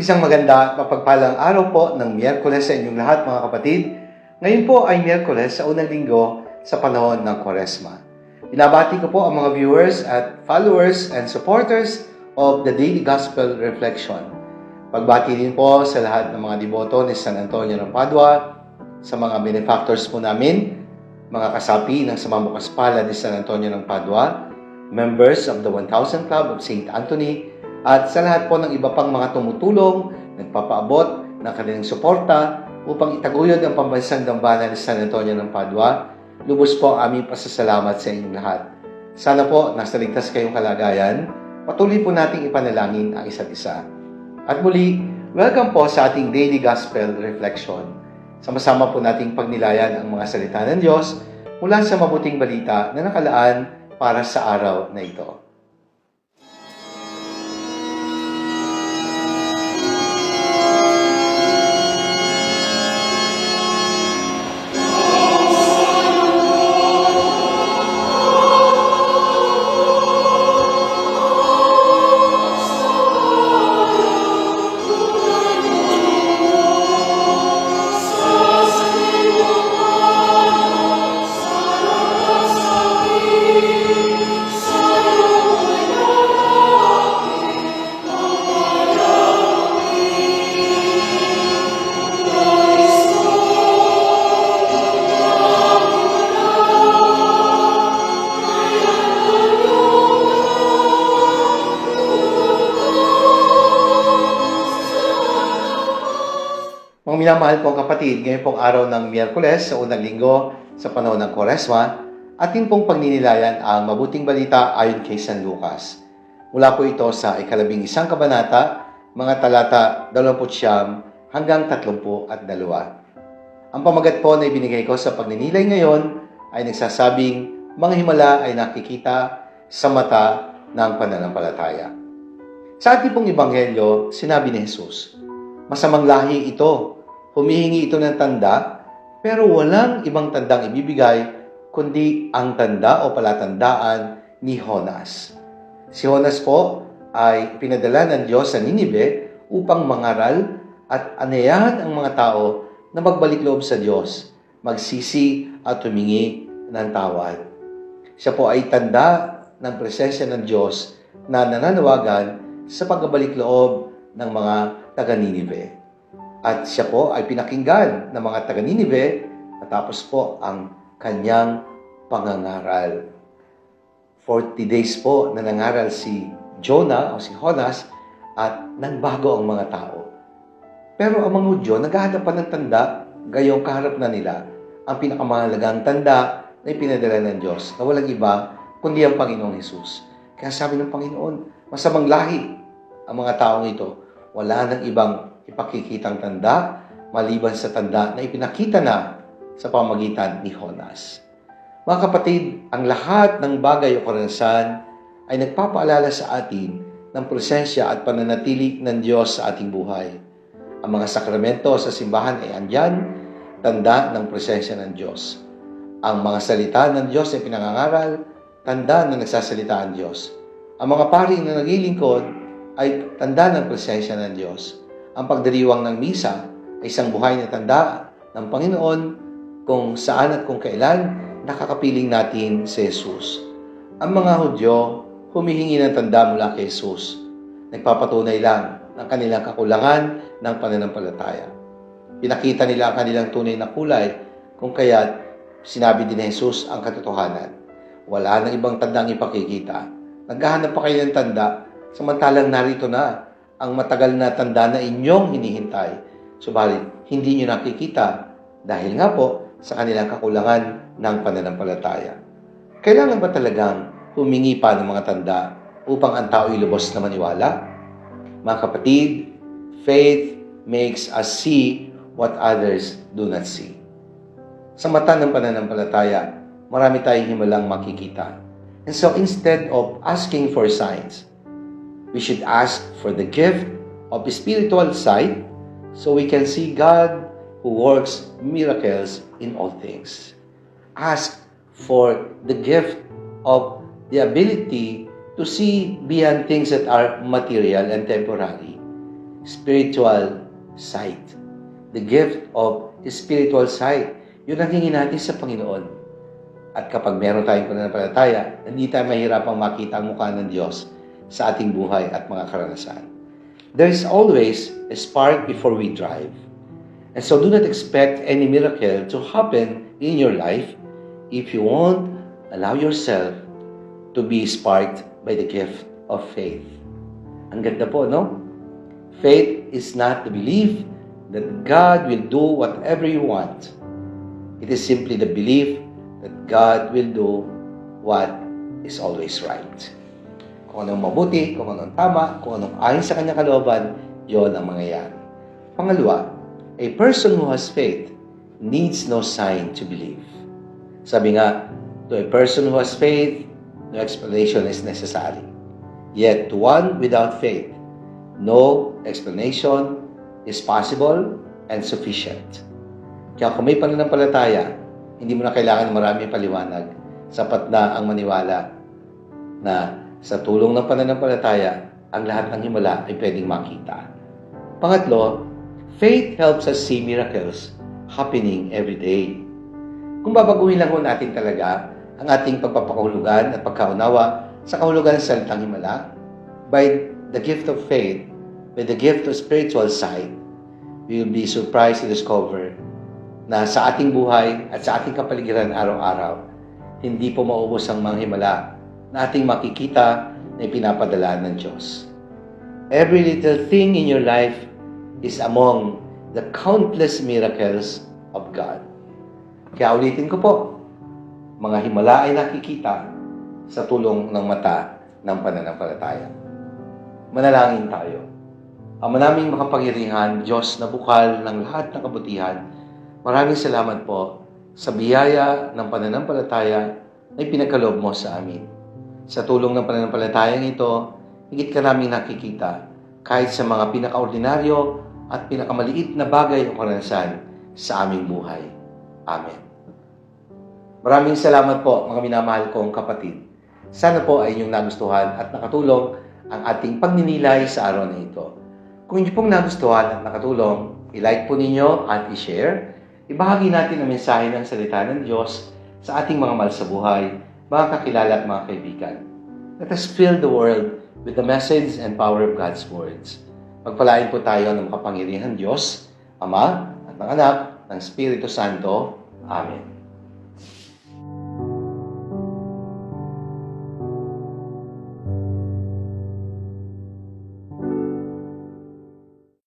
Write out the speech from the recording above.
Isang maganda at mapagpalang araw po ng Miyerkules sa inyong lahat mga kapatid. Ngayon po ay Miyerkules sa unang linggo sa panahon ng Kwaresma. Binabati ko po ang mga viewers at followers and supporters of the Daily Gospel Reflection. Pagbati din po sa lahat ng mga deboto ni San Antonio ng Padua, sa mga benefactors po namin, mga kasapi ng Samamukas Pala ni San Antonio ng Padua, members of the 1000 Club of St. Anthony, at sa lahat po ng iba pang mga tumutulong, nagpapaabot ng kanilang suporta upang itaguyod ang pambansang dambana ni San Antonio ng Padua, lubos po ang aming pasasalamat sa inyong lahat. Sana po nasa ligtas kayong kalagayan, patuloy po nating ipanalangin ang isa't isa. At muli, welcome po sa ating Daily Gospel Reflection. Sama-sama po nating pagnilayan ang mga salita ng Diyos mula sa mabuting balita na nakalaan para sa araw na ito. Mga minamahal kong kapatid, ngayon pong araw ng Miyerkules sa unang linggo sa panahon ng Koresma, atin pong pagninilayan ang mabuting balita ayon kay San Lucas. Mula po ito sa ikalabing isang kabanata, mga talata 29 hanggang 32. Ang pamagat po na ibinigay ko sa pagninilay ngayon ay nagsasabing mga himala ay nakikita sa mata ng pananampalataya. Sa ating pong ebanghelyo, sinabi ni Jesus, Masamang lahi ito. Humihingi ito ng tanda, pero walang ibang tandang ibibigay kundi ang tanda o palatandaan ni Honas. Si Honas po ay pinadala ng Diyos sa Ninive upang mangaral at anayahan ang mga tao na magbalik loob sa Diyos, magsisi at humingi ng tawad. Siya po ay tanda ng presensya ng Diyos na nananawagan sa pagbabalik loob ng mga taga Ninive. At siya po ay pinakinggan ng mga taga Ninive natapos po ang kanyang pangangaral. 40 days po na nangaral si Jonah o si Honas at nagbago ang mga tao. Pero ang mga Hudyo naghahanap pa ng tanda gayong kaharap na nila ang pinakamahalagang tanda na ipinadala ng Diyos na walang iba kundi ang Panginoong Hesus. Kaya sabi ng Panginoon, masamang lahi ang mga taong ito. Wala nang ibang ipakikitang tanda maliban sa tanda na ipinakita na sa pamagitan ni Honas. Mga kapatid, ang lahat ng bagay o karanasan ay nagpapaalala sa atin ng presensya at pananatili ng Diyos sa ating buhay. Ang mga sakramento sa simbahan ay andyan, tanda ng presensya ng Diyos. Ang mga salita ng Diyos ay pinangangaral, tanda na nagsasalita ang Diyos. Ang mga pari na naglilingkod ay tanda ng presensya ng Diyos ang pagdiriwang ng misa ay isang buhay na tanda ng Panginoon kung saan at kung kailan nakakapiling natin si Jesus. Ang mga Hudyo humihingi ng tanda mula kay Jesus. Nagpapatunay lang ng kanilang kakulangan ng pananampalataya. Pinakita nila ang kanilang tunay na kulay kung kaya't sinabi din ni Jesus ang katotohanan. Wala nang ibang tandang ipakikita. Naghahanap pa kayo ng tanda samantalang narito na ang matagal na tanda na inyong hinihintay. Subalit, hindi nyo nakikita dahil nga po sa kanilang kakulangan ng pananampalataya. Kailangan ba talagang humingi pa ng mga tanda upang ang tao ilubos na maniwala? Mga kapatid, faith makes us see what others do not see. Sa mata ng pananampalataya, marami tayong himalang makikita. And so instead of asking for signs, we should ask for the gift of spiritual sight so we can see God who works miracles in all things. Ask for the gift of the ability to see beyond things that are material and temporary. spiritual sight. The gift of spiritual sight. Yun ang hingin natin sa Panginoon. At kapag meron tayong pananampalataya, hindi tayo mahirapang makita ang mukha ng Diyos sa ating buhay at mga karanasan. There is always a spark before we drive. And so do not expect any miracle to happen in your life if you won't allow yourself to be sparked by the gift of faith. Ang ganda po, no? Faith is not the belief that God will do whatever you want. It is simply the belief that God will do what is always right. Kung anong mabuti, kung anong tama, kung anong ayon sa kanyang kalooban, yon ang mangyayari. Pangalawa, a person who has faith needs no sign to believe. Sabi nga, to a person who has faith, no explanation is necessary. Yet to one without faith, no explanation is possible and sufficient. Kaya kung may pananampalataya, hindi mo na kailangan ng maraming paliwanag. Sapat na ang maniwala na sa tulong ng pananampalataya, ang lahat ng himala ay pwedeng makita. Pangatlo, faith helps us see miracles happening every day. Kung babaguhin lang natin talaga ang ating pagpapakahulugan at pagkaunawa sa kahulugan ng salitang himala, by the gift of faith, by the gift of spiritual sight, we will be surprised to discover na sa ating buhay at sa ating kapaligiran araw-araw, hindi po maubos ang mga himala na ating makikita na ipinapadala ng Diyos. Every little thing in your life is among the countless miracles of God. Kaya ulitin ko po, mga himala ay nakikita sa tulong ng mata ng pananampalataya. Manalangin tayo. Ang manaming makapangyarihan, Diyos na bukal ng lahat ng kabutihan, maraming salamat po sa biyaya ng pananampalataya na ipinagkaloob mo sa amin. Sa tulong ng pananampalatayang ito, higit ka namin nakikita kahit sa mga pinakaordinaryo at pinakamaliit na bagay o karanasan sa aming buhay. Amen. Maraming salamat po mga minamahal kong kapatid. Sana po ay inyong nagustuhan at nakatulong ang ating pagninilay sa araw na ito. Kung inyo pong nagustuhan at nakatulong, i-like po ninyo at i-share. Ibahagi natin ang mensahe ng salita ng Diyos sa ating mga mahal sa buhay, mga kakilala at mga kaibigan. Let us fill the world with the message and power of God's words. Pagpalain po tayo ng makapangyarihan Diyos, Ama at ng Anak, ng Espiritu Santo. Amen.